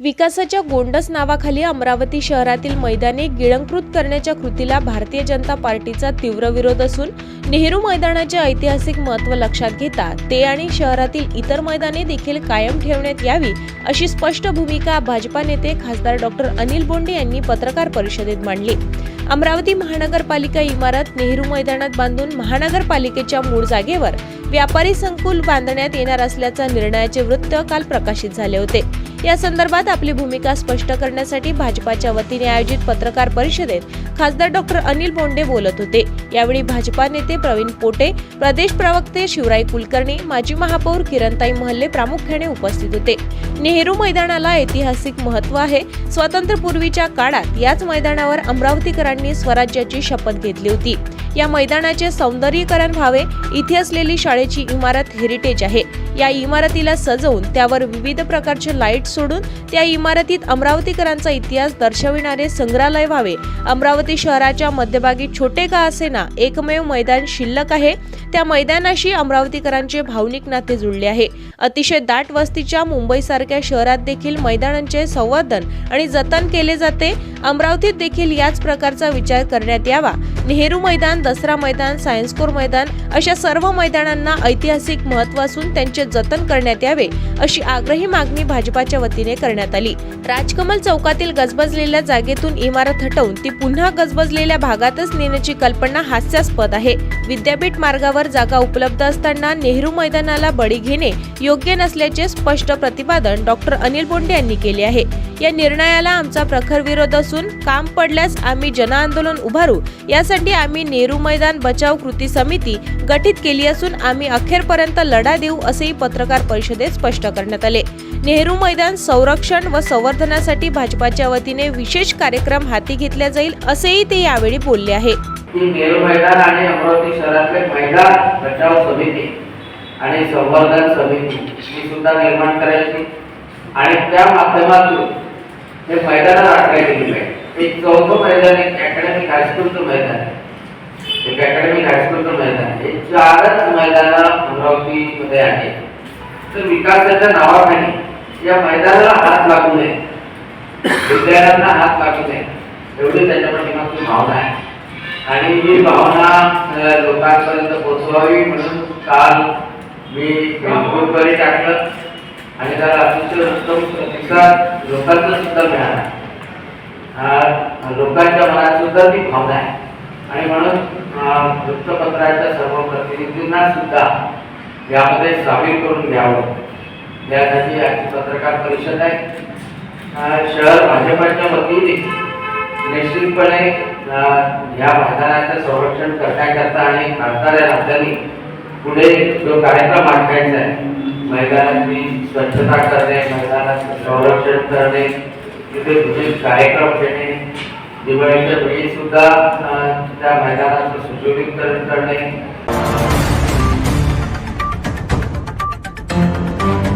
विकासाच्या गोंडस नावाखाली अमरावती शहरातील मैदाने गिळंकृत करण्याच्या कृतीला भारतीय जनता पार्टीचा तीव्र विरोध असून नेहरू मैदानाचे ऐतिहासिक महत्त्व लक्षात घेता ते आणि शहरातील इतर मैदाने देखील कायम ठेवण्यात यावी अशी स्पष्ट भूमिका भाजपा नेते खासदार डॉक्टर अनिल बोंडे यांनी पत्रकार परिषदेत मांडली. अमरावती महानगरपालिका इमारत नेहरू मैदानात बांधून महानगरपालिकेच्या मूळ जागेवर व्यापारी संकुल बांधण्यात येणार असल्याचा निर्णयाचे वृत्त काल प्रकाशित झाले होते. या संदर्भात आपली भूमिका स्पष्ट करण्यासाठी भाजपाच्या वतीने आयोजित पत्रकार परिषदेत खासदार डॉक्टर अनिल बोंडे बोलत होते. यावेळी भाजपा नेते प्रवीण पोटे प्रदेश प्रवक्ते शिवराय कुलकर्णी माजी महापौर किरणताई महल्ले प्रामुख्याने उपस्थित होते. नेहरू मैदानाला ऐतिहासिक महत्त्व आहे. स्वातंत्र्यपूर्वीच्या काळात याच मैदानावर अमरावतीकरांनी स्वराज्याची शपथ घेतली होती. या मैदानाचे सौंदर्यीकरण व्हावे इथे असलेली शाळा शाळेची इमारत हेरिटेज आहे. या इमारतीला सजवून त्यावर विविध प्रकारचे लाइट सोडून त्या इमारतीत अमरावतीकरांचा इतिहास दर्शविणारे संग्रहालय व्हावे. अमरावती शहराच्या मध्यभागी छोटे का असेना एकमेव मैदान शिल्लक आहे. त्या मैदानाशी अमरावतीकरांचे भावनिक नाते जुळले आहे. अतिशय दाट वस्तीच्या मुंबईसारख्या शहरात देखील मैदानांचे संवर्धन आणि जतन केले जाते. अमरावतीत देखील याच प्रकारचा विचार करण्यात यावा. नेहरू मैदान दसरा मैदान सायन्स कोर मैदान अशा सर्व मैदानांना ऐतिहासिक महत्त्व असून त्यांचे जतन करण्यात यावे अशी आग्रही मागणी भाजपाच्या वतीने करण्यात आली. राजकमल चौकातील गजबजलेल्या जागेतून इमारत हटवून ती पुन्हा गजबजलेल्या भागातच नेण्याची कल्पना हास्यास्पद आहे. विद्यापीठ मार्गावर जागा उपलब्ध असताना नेहरू मैदानाला बळी घेणे योग्य नसल्याचे स्पष्ट प्रतिपादन डॉक्टर अनिल बोंडे यांनी केले आहे. या निर्णयाला आमचा प्रखर विरोध असून काम पडल्यास आम्ही जनआंदोलन उभारू यासाठी आम्ही नेहरू मैदान बचाव कृती समिती गठीत केली असून आम्ही आम्ही अखेरपर्यंत लढा देऊ असेही पत्रकार परिषदेत स्पष्ट करण्यात आले. नेहरू मैदान संरक्षण व संवर्धनासाठी भाजपाच्या वतीने विशेष कार्यक्रम हाती घेतला जाईल असेही ते यावेळी बोलले आहे. नेहरू मैदान आणि अमरावती शहरातले मैदान बचाव समिती आणि संवर्धन समिती ही सुद्धा निर्माण करायची आणि त्या माध्यमातून हे मैदान राखल्या गेली पाहिजे एक चौथं मैदान एक अकॅडमिक हायस्कूलचं मैदान आहे एक अकॅडमिक हायस्कूलचं मैदान आहे हे चारच मैदानं अमरावतीमध्ये आहे. तर विकासाच्या नावाखाली या मैदानाला हात लागू नये. विद्यार्थ्यांना हात लागू नये. एवढी त्याच्या पाठीमागची भावना आहे. आणि ही भावना लोकांपर्यंत पोहोचवावी म्हणून काल मी फेसबुकवरही टाकलं. आणि त्याला अतिशय उत्तम प्रतिसाद लोकांचा सुद्धा मिळाला. लोकांच्या मनात सुद्धा ती भावना आहे. आणि म्हणून वृत्तपत्राच्या सर्व प्रतिनिधींना सुद्धा यामध्ये सामील करून घ्यावं. यासाठी आजची पत्रकार परिषद आहे. शहर भाजपाच्या वतीने निश्चितपणे या मैदानाचं संरक्षण करण्याकरता आणि खासदार या पुढे जो कार्यक्रम आखायचा आहे मैदानाची स्वच्छता करणे मैदानाचं संरक्षण करणे तिथे विशेष कार्यक्रम घेणे दिवाळीच्या वेळी सुद्धा त्या मैदानाचं सुशोभीकरण करणे.